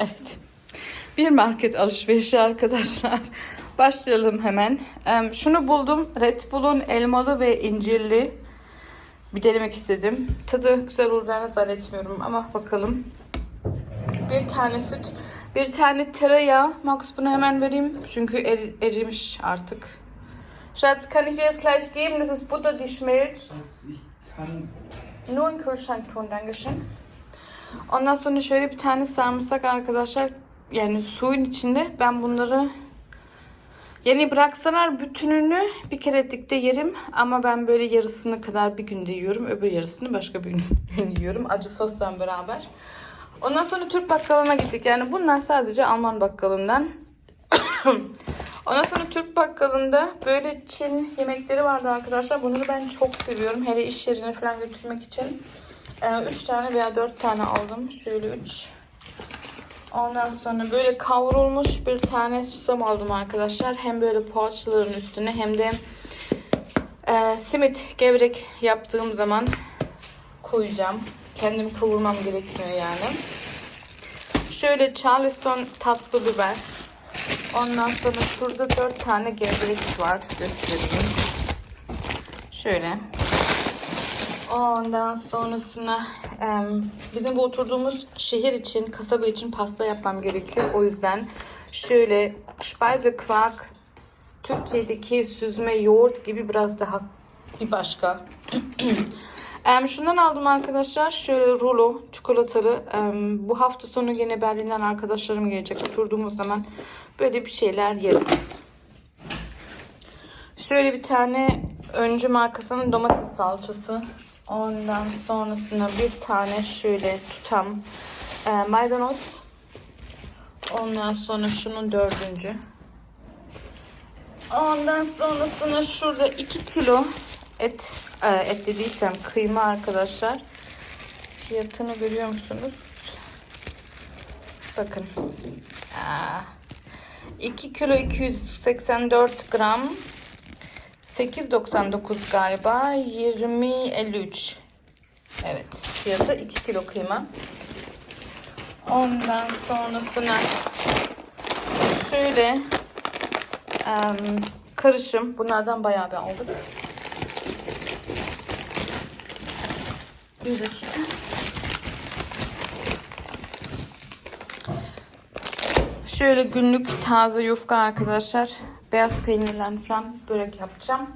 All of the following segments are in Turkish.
Evet. Bir market alışverişi arkadaşlar. Başlayalım hemen. Em, Şunu buldum. Red Bull'un elmalı ve incirli. Bir denemek istedim. Tadı güzel olacağını zannetmiyorum ama bakalım. Bir tane süt. Bir tane tereyağı. Max bunu hemen vereyim. Çünkü eri- erimiş artık. Schatz, kann ich dir das gleich geben? Das ist Butter, die schmilzt. Nur in Kühlschrank tun, Dankeschön. Ondan sonra şöyle bir tane sarımsak arkadaşlar. Yani suyun içinde ben bunları yani bıraksalar bütününü bir kerelikte yerim ama ben böyle yarısını kadar bir günde yiyorum. Öbür yarısını başka bir gün yiyorum. Acı sosla beraber. Ondan sonra Türk bakkalına gittik. Yani bunlar sadece Alman bakkalından. Ondan sonra Türk bakkalında böyle Çin yemekleri vardı arkadaşlar. Bunları ben çok seviyorum. Hele iş yerine falan götürmek için. 3 tane veya 4 tane aldım. Şöyle 3. Ondan sonra böyle kavrulmuş bir tane susam aldım arkadaşlar. Hem böyle poğaçaların üstüne hem de e, simit gevrek yaptığım zaman koyacağım. Kendim kavurmam gerekmiyor yani. Şöyle Charleston tatlı biber. Ondan sonra şurada 4 tane gevrek var. Göstereyim. Şöyle. Ondan sonrasına bizim bu oturduğumuz şehir için, kasaba için pasta yapmam gerekiyor. O yüzden şöyle Speisequark Türkiye'deki süzme yoğurt gibi biraz daha bir başka. Em, şundan aldım arkadaşlar. Şöyle rulo çikolatalı. Em, bu hafta sonu yine Berlin'den arkadaşlarım gelecek. Oturduğumuz zaman böyle bir şeyler yeriz. Şöyle bir tane öncü markasının domates salçası. Ondan sonrasında bir tane şöyle tutam e, maydanoz. Ondan sonra şunun dördüncü. Ondan sonrasında şurada 2 kilo et, e, et dediysem kıyma arkadaşlar. Fiyatını görüyor musunuz? Bakın. Aa, 2 kilo 284 gram 8.99 galiba 20.53 Evet fiyatı 2 kilo kıyma Ondan sonrasına şöyle karışım bunlardan bayağı bir aldık Bir dakika Şöyle günlük taze yufka arkadaşlar. Beyaz peynirle falan börek yapacağım.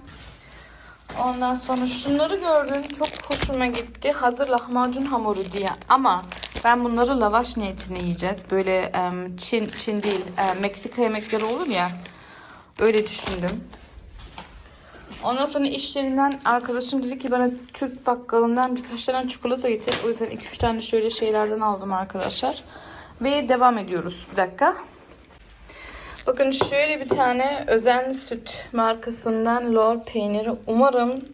Ondan sonra şunları gördüm. Çok hoşuma gitti. Hazır lahmacun hamuru diye. Ama ben bunları lavaş niyetine yiyeceğiz. Böyle Çin, Çin değil, Meksika yemekleri olur ya. Öyle düşündüm. Ondan sonra iş yerinden arkadaşım dedi ki bana Türk bakkalından birkaç tane çikolata getir. O yüzden 2-3 tane şöyle şeylerden aldım arkadaşlar. Ve devam ediyoruz. Bir dakika. Bakın şöyle bir tane özenli süt markasından lor peyniri. Umarım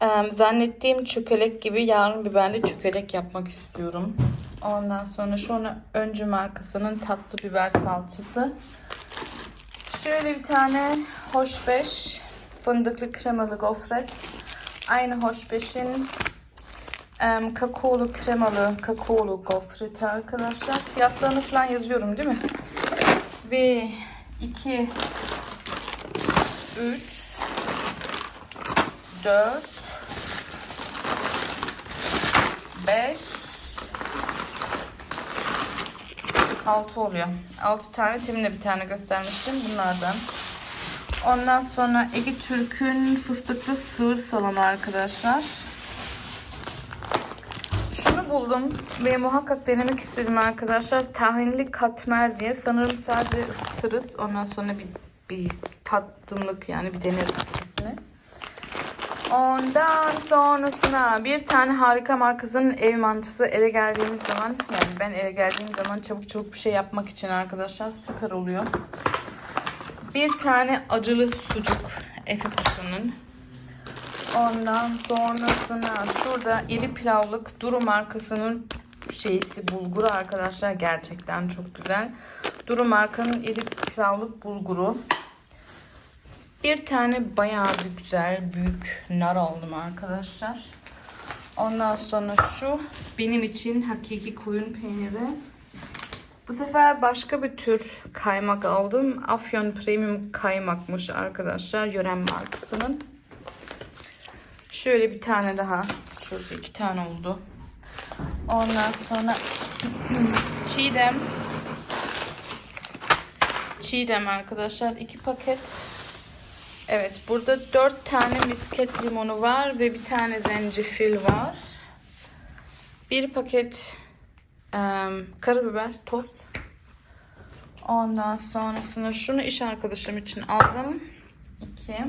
em, zannettiğim çökelek gibi yarın biberli çökelek yapmak istiyorum. Ondan sonra sonra öncü markasının tatlı biber salçası. Şöyle bir tane hoşbeş fındıklı kremalı gofret. Aynı hoşbeşin em, kakaolu kremalı kakaolu gofreti arkadaşlar. Fiyatlarını falan yazıyorum değil mi? 1, 2, 3, 4, 5, 6 oluyor. 6 tane teminle bir tane göstermiştim bunlardan. Ondan sonra Ege Türk'ün fıstıklı sığır salamı arkadaşlar. Şunu buldum ve muhakkak denemek istedim arkadaşlar. Tahinli katmer diye. Sanırım sadece ısıtırız. Ondan sonra bir, bir tatlımlık yani bir deneriz ikisini. Ondan sonrasına bir tane harika markasının ev mantısı eve geldiğimiz zaman yani ben eve geldiğim zaman çabuk çabuk bir şey yapmak için arkadaşlar süper oluyor. Bir tane acılı sucuk Efe Paşa'nın. Ondan sonrasına şurada iri pilavlık Duru markasının şeysi bulguru arkadaşlar gerçekten çok güzel. Duru markanın iri pilavlık bulguru. Bir tane bayağı bir güzel büyük nar aldım arkadaşlar. Ondan sonra şu benim için hakiki koyun peyniri. Bu sefer başka bir tür kaymak aldım. Afyon Premium kaymakmış arkadaşlar. Yören markasının. Şöyle bir tane daha. Şurada iki tane oldu. Ondan sonra çiğdem. Çiğdem arkadaşlar. iki paket. Evet burada dört tane misket limonu var ve bir tane zencefil var. Bir paket em, karabiber, toz. Ondan sonrasında şunu iş arkadaşım için aldım. İki.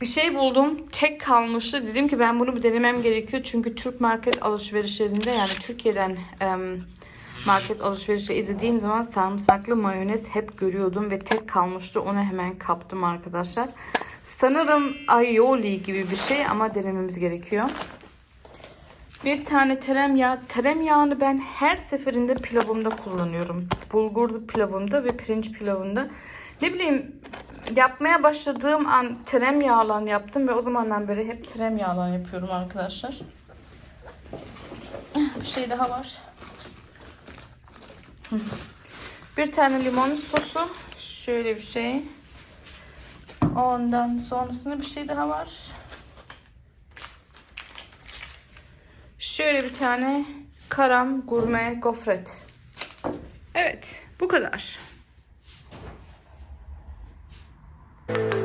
Bir şey buldum. Tek kalmıştı. Dedim ki ben bunu bir denemem gerekiyor. Çünkü Türk market alışverişlerinde yani Türkiye'den em, market alışverişi izlediğim zaman sarımsaklı mayonez hep görüyordum ve tek kalmıştı. Onu hemen kaptım arkadaşlar. Sanırım aioli gibi bir şey ama denememiz gerekiyor. Bir tane tereyağı. Tereyağını ben her seferinde pilavımda kullanıyorum. Bulgur pilavımda ve pirinç pilavında. Ne bileyim yapmaya başladığım an tereyağla yaptım ve o zamandan beri hep tereyağla yapıyorum arkadaşlar. Bir şey daha var. Bir tane limon sosu. Şöyle bir şey. Ondan sonrasında bir şey daha var. Şöyle bir tane karam gurme gofret. Evet bu kadar. Müzik